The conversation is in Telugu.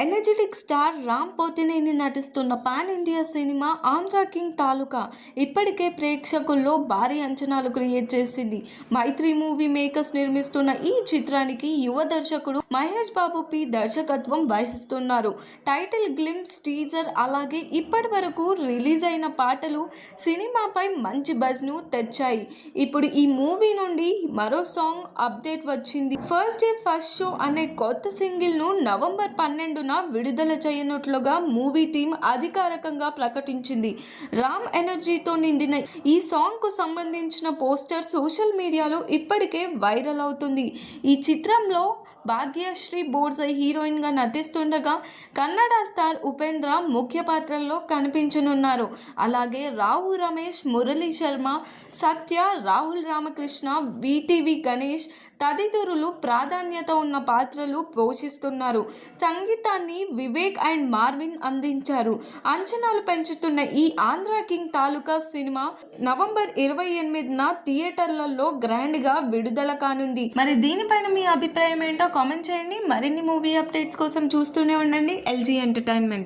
ఎనర్జెటిక్ స్టార్ రామ్ పోతినేని నటిస్తున్న pan India cinema Andhra king taluka ఇప్పటికే ప్రేక్షకుల్లో భారీ అంచనాలు క్రియేట్ చేసింది. మైత్రి మూవీ మేకర్స్ నిర్మిస్తున్న ఈ చిత్రానికి యువ దర్శకుడు మహేష్ బాబు పి దర్శకత్వం వహిస్తున్నారు. టైటిల్ గ్లిమ్స్ టీజర్ అలాగే ఇప్పటి వరకు రిలీజ్ అయిన పాటలు సినిమాపై మంచి బజ్ను తెచ్చాయి. ఇప్పుడు ఈ మూవీ నుండి మరో సాంగ్ అప్డేట్ వచ్చింది. ఫస్ట్ డే ఫస్ట్ షో అనే కొత్త సింగిల్ను నవంబర్ పన్నెండున విడుదల చేయనుట్లుగా మూవీ టీం అధికారికంగా ప్రకటించింది. రామ్ ఎనర్జీతో నిండిన ఈ సాంగ్కు సంబంధించిన పోస్టర్ సోషల్ మీడియాలో ఇప్పటికే వైరల్ అవుతుంది. ఈ చిత్రంలో భాగ్యశ్రీ బోర్జై హీరోయిన్గా నటిస్తుండగా కన్నడ స్టార్ ఉపేంద్ర ముఖ్య పాత్రల్లో కనిపించనున్నారు. అలాగే రావు రమేష్ మురళీ శర్మ సత్య రాహుల్ రామకృష్ణ విటివి గణేష్ తదితరులు ప్రాధాన్యత ఉన్న పాత్రలు పోషిస్తున్నారు. సంగీతాన్ని వివేక్ అండ్ మార్విన్ అందించారు. అంచనాలు పెంచుతున్న ఈ Andhra king taluka cinema November ఇరవై ఎనిమిదిన థియేటర్లలో గ్రాండ్గా విడుదల కానుంది. మరి దీనిపైన మీ అభిప్రాయం ఏంటో కామెంట్ చేయండి. మరిన్ని మూవీ అప్డేట్స్ కోసం చూస్తూనే ఉండండి. LG entertainment.